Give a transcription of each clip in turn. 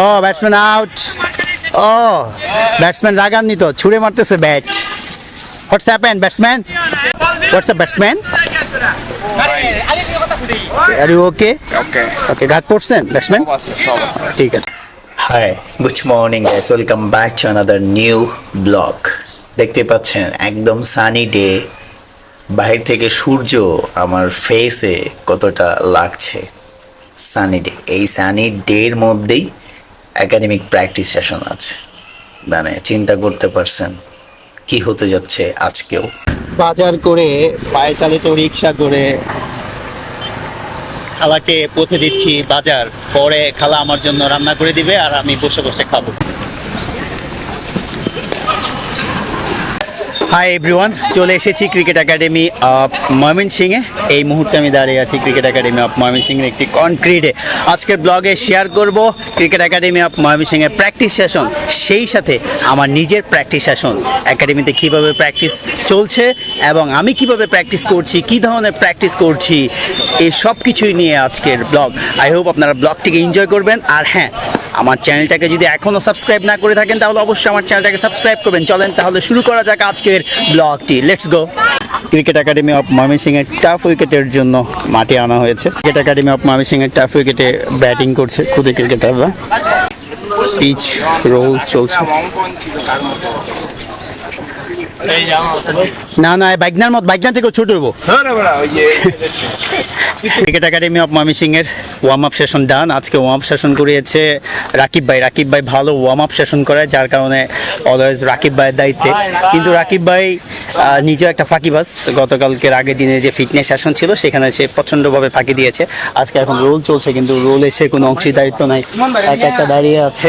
ও batsman out ও batsman রাগান্বিত ছুড়ে মারতেছে bat what's happen batsman what's up batsman are you okay okay okay ঘাট পড়ছেন ব্যাটসম্যান ঠিক আছে hi good morning guys welcome back to another new blog দেখতে পাচ্ছেন একদম সানি ডে বাহির থেকে সূর্য আমার ফেসে কতটা লাগছে? সানি ডে এই সানি ডের মধ্যেই একাডেমিক প্র্যাকটিস সেশন আছে। মানে চিন্তা করতে পারছেন কি হতে যাচ্ছে আজকেও? বাজার করে পায়ে চালিত রিক্সা করে খালাকে পৌঁছে দিচ্ছি বাজার। পরে খালা আমার জন্য রান্না করে দিবে আর আমি বসে বসে খাব। হাই এভরিওয়ান চলে এসেছি ক্রিকেট একাডেমি অফ ময়মনসিংহে এই মুহূর্তে আমি দাঁড়িয়ে আছি ক্রিকেট একাডেমি অফ ময়মনসিংহের একটি কনক্রিটে আজকের ব্লগে শেয়ার করব ক্রিকেট একাডেমি অফ ময়মনসিংহের প্র্যাকটিস সেশন সেই সাথে আমার নিজের প্র্যাকটিস সেশন একাডেমিতে কীভাবে প্র্যাকটিস চলছে এবং আমি কীভাবে প্র্যাকটিস করছি, কি ধরনের প্র্যাকটিস করছি, এই সব কিছুই নিয়ে আজকের ব্লগ আই হোপ আপনারা ব্লগটিকে এনজয় করবেন। আর হ্যাঁ আমার চ্যানেলটাকে যদি এখনও সাবস্ক্রাইব না করে থাকেন, তাহলে অবশ্যই আমার চ্যানেলটাকে সাবস্ক্রাইব করবেন। চলেন তাহলে শুরু করা যাক আজকের ব্লগটি। Let's go cricket academy of ময়মনসিংহের টাফ উইকেটের জন্য মাঠে আনা হয়েছে। ক্রিকেট একাডেমি অফ ময়মনসিংহের টাফ উইকেটে ব্যাটিং করছে খুদে ক্রিকেটাররা। পিচ, রোল চলছে। না না বাইকনার মত বাইকনার থেকেও ছোট হইব। ক্রিকেট একাডেমি অফ ময়মনসিংহের ওয়ার্ম আপ সেশন ডান আজকে ওয়ার্ম আপ সেশন করিয়েছে রাকিব ভাই। রাকিব ভাই ভালো ওয়ার্ম আপ সেশন করায়, যার কারণে অলওয়েজ রাকিব ভাইয়ের দায়িত্বে। কিন্তু রাকিব ভাই নিজেও একটা ফাঁকিবাজ গতকালকের আগের দিনে যে ফিটনেস সেশন ছিল, সেখানে সে প্রচণ্ডভাবে ফাঁকি দিয়েছে। আজকে এখন রোল চলছে, কিন্তু রোল এসে কোনো অংশীদারিত্ব নাই। একটা দাঁড়িয়ে আছে।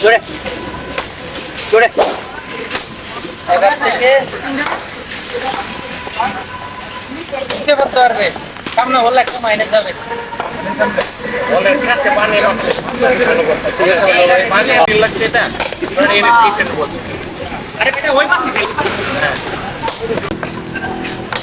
জোরে জোরে দিতে পারতে পারবে সামনে হলে একটা মাইনে যাবে আরে বেটা ওই পাশে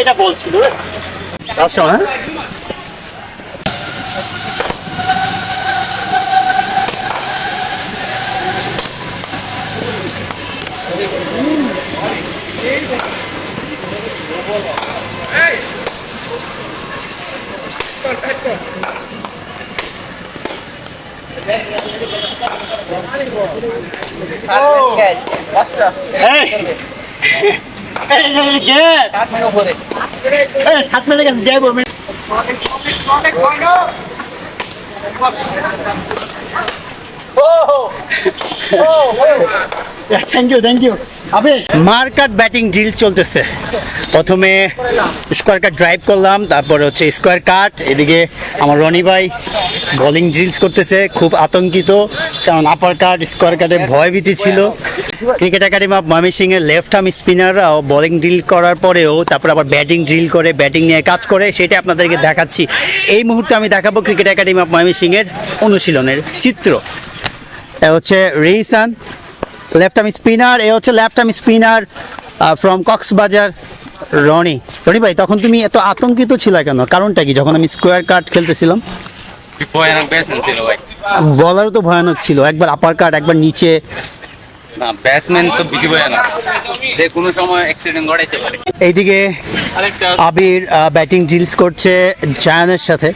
এটা বলছিল। লাস্ট হ্যাঁ? এই এই থ্যাংক ইউ থ্যাংক ইউ আবে মার্কাট ব্যাটিং ড্রিল চলতেছে। প্রথমে স্কোয়ার কাট ড্রাইভ করলাম তারপরে হচ্ছে স্কোয়ার কাট এদিকে আমার রনি ভাই বোলিং ড্রিলস করতেছে খুব আতঙ্কিত কারণ আপার কাট স্কোয়ার কাটে ভয় ভীতি ছিল। ক্রিকেট একাডেমি অফ ময়মনসিং এর লেফট আর্ম স্পিনাররাও বোলিং ড্রিল করার পরেও তারপর আবার ব্যাটিং ড্রিল করে ব্যাটিং নিয়ে কাজ করে সেটা আপনাদেরকে দেখাচ্ছি। এই মুহূর্তে আমি দেখাবো ক্রিকেট একাডেমি অফ ময়মনসিং এর অনুশীলনের চিত্র। এটা হচ্ছে রেইসান লেফট আর্ম স্পিনার এ হচ্ছে left arm spinner from Cox's Bazar Rony. Rony ভাই তখন তুমি এত আতঙ্কিত ছিল কেন? কারণটা কি? যখন আমি স্কোয়ার কাট খেলতেছিলাম। বলারও তো ভয়ানক ছিল। একবার আপার কাট একবার নিচে না ব্যাটসম্যান তো বেশি ভয়ানক যে কোনো সময় অ্যাক্সিডেন্ট ঘটাইতে পারে। এইদিকে আবির ব্যাটিং ডিলস করছে জায়ানের সাথে।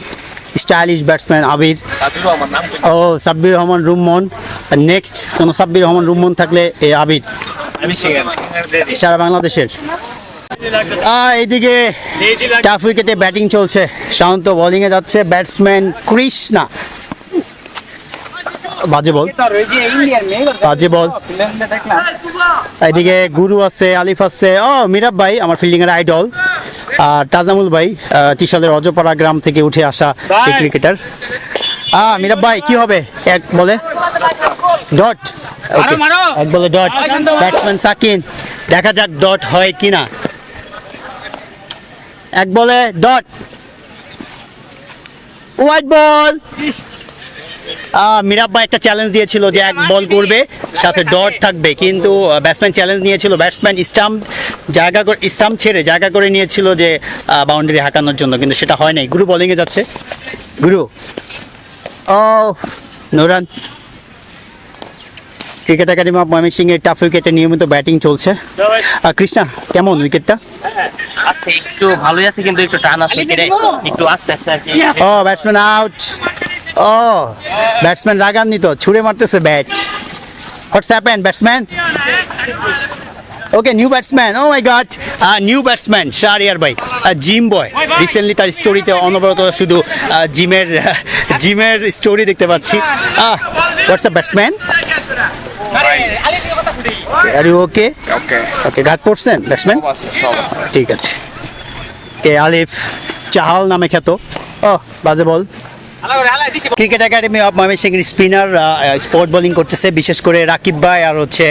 Stylish batsman Abir. ও সাব্বির রহমান রুম্মন। নেক্সট কোনো সাব্বির রহমান রুম্মন থাকলে এ আবির। সারা বাংলাদেশের। আহ, এইদিকে টাফ উইকেটে ব্যাটিং চলছে। শান্ত বোলিংয়ে যাচ্ছে ব্যাটসম্যান কৃষ্ণা। বাজে বল। বাজে বল। এদিকে গুরু আছে আলিফ আছে। ও মিরাব ভাই আমার ফিল্ডিং এর আইডল আর তাজামুল ভাই ত্রিশালের অজপাড়া গ্রাম থেকে উঠে আসা সেই ক্রিকেটার আহ মিরাব ভাই কি হবে? এক বলে। ডট। এক বলে ডট ব্যাটসম্যান সাকিন দেখা যাক ডট হয় কিনা। এক বলে ডট হোয়াইট বল মিরাব্বা একটা চ্যালেঞ্জ দিয়েছিল যে এক বল করবে সাথে ডট থাকবে। কিন্তু ব্যাটসম্যান চ্যালেঞ্জ নিয়েছিল ব্যাটসম্যান স্টাম্প জায়গা করে স্টাম্প ছেড়ে জায়গা করে নিয়েছিল যে বাউন্ডারি হাঁকানোর জন্য। কিন্তু সেটা হয় নাই। গুরু বলিংয়ে যাচ্ছে। গুরু? ও Noran. Cricket academy of Mymensingh এর টাফ উইকেটে নিয়মিত ব্যাটিং চলছে। আর কৃষ্ণা কেমন উইকেটটা আছে একটু ভালোই আছে কিন্তু একটু টান আছে একটু আস্তে আস্তে ও ব্যাটসম্যান আউট ও ব্যাটসম্যান রাগান্বিত ছুড়ে মারতেছে bat what's happen batsman okay new batsman oh my god new batsman Shahriar ভাই জিম বয় রিসেন্টলি তার স্টোরিতে অনবরত শুধু জিমের জিমের স্টোরি দেখতে পাচ্ছি। What's up batsman are okay okay okay ঘাট পড়ছেন ব্যাটসম্যান ঠিক আছে। কে আলিফ চাহাল নামে খ্যাত। ও বাজে ball. Cricket academy of Mymensingh spinner sport bowling করতেছে বিশেষ করে রাকিব ভাই আর হচ্ছে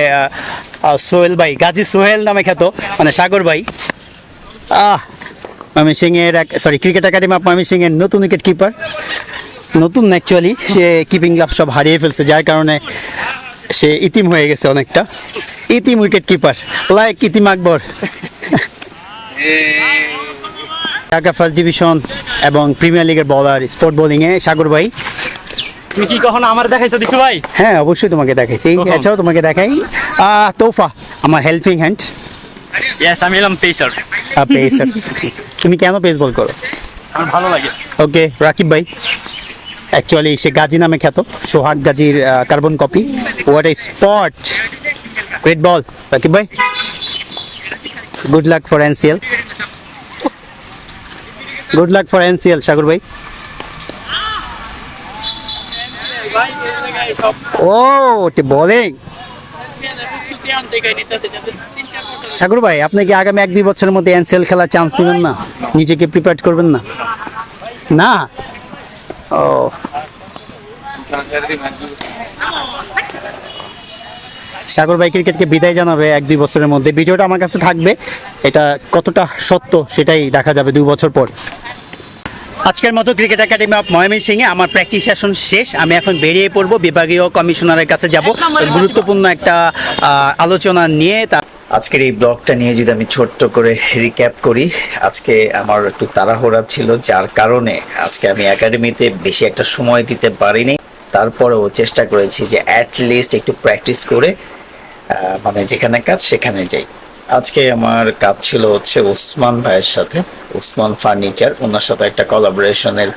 সোহেল ভাই গাজী সোহেল নামে খ্যাত মানে সাগর ভাই। আহ ময়মনসিং এর sorry cricket academy of Mymensingh এর নতুন উইকেট কিপার নতুন অ্যাকচুয়ালি সে কিপিং গ্লাভ সব হারিয়ে ফেলছে যার কারণে সে ইতিম হয়ে গেছে অনেকটা। ইতিম উইকেট কিপার লাইক ইতিম আকবর। ঢাকা ফার্স্ট ডিভিশন এবং প্রিমিয়ার লিগের বলার স্পোর্ট বোলিংয়ে সাগর ভাই। তুমি কি কখনো আমার দেখাইছো দেখো ভাই? হ্যাঁ অবশ্যই তোমাকে দেখাইছি? এছাড়াও তোমাকে দেখাই। তোফা আমার হেল্পিং হ্যান্ড ইয়েস আমি এলাম পেসার পেসার তুমি কেন পেস বল করো? আমার ভালো লাগে। ওকে রাকিব ভাই। অ্যাকচুয়ালি সে গাজী নামে খ্যাত সোহাগ গাজীর carbon copy what a spot great ball Rakib ভাই। Good luck for NCL good luck for NCL Sagar ভাই ও বোলিং সাগর ভাই আপনি কি আগামী এক দুই বছরের মধ্যে এনসিএল খেলার চান্স দিবেন না? নিজেকে প্রিপেয়ার করবেন না? না? ও। সাগর ভাই ক্রিকেটকে বিদায় জানাবে এক দুই বছরের মধ্যে। ভিডিওটা আমার কাছে থাকবে এটা কতটা সত্য সেটাই দেখা যাবে দুই বছর পর। আজকের মতো ক্রিকেট একাডেমি অফ ময়মনসিংহে আমার প্র্যাকটিস সেশন শেষ। আমি এখন বেরিয়ে পড়ব বিভাগীয় কমিশনারের কাছে যাব। গুরুত্বপূর্ণ একটা আলোচনা নিয়ে তা আজকের এই ব্লগটা নিয়ে যদি আমি ছোট্ট করে রিক্যাপ করি আজকে আমার একটু তাড়াহুড়া ছিল যার কারণে আজকে আমি একাডেমিতে বেশি একটা সময় দিতে পারিনি। তারপরেও চেষ্টা করেছি যে অ্যাট লিস্ট একটু প্র্যাকটিস করে মানে যেখানে কাজ, সেখানে যাই। আজকে আমার কাজ ছিল হচ্ছে ওসমান ভাইয়ের সাথে, ওসমান ফার্নিচার। ওনার সাথে একটা কলাবোরেশনের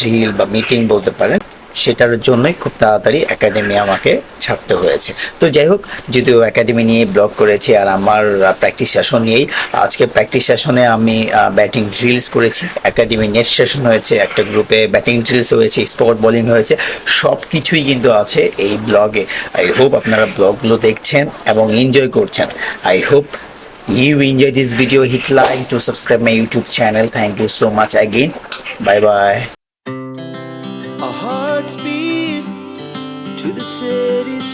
ডিল বা মিটিং বলতে পারেন। সেটার জন্যই খুব তাড়াতাড়ি একাডেমি আমাকে ছাড়তে হয়েছে। তো যাই হোক, যদিও একাডেমি নিয়ে ব্লগ করেছি আর আমার প্র্যাকটিস সেশন নিয়েই, আজকে প্র্যাকটিস সেশনে আমি ব্যাটিং ড্রিলস করেছি। একাডেমি নেট সেশন হয়েছে, একটা গ্রুপে ব্যাটিং ড্রিলস হয়েছে স্পট বোলিং হয়েছে সব কিছুই কিন্তু আছে এই ব্লগে আই হোপ আপনারা ব্লগগুলো দেখছেন এবং এনজয় করছেন। I hope you enjoy this video, hit like to subscribe my youtube channel. Thank you so much again. Bye bye. city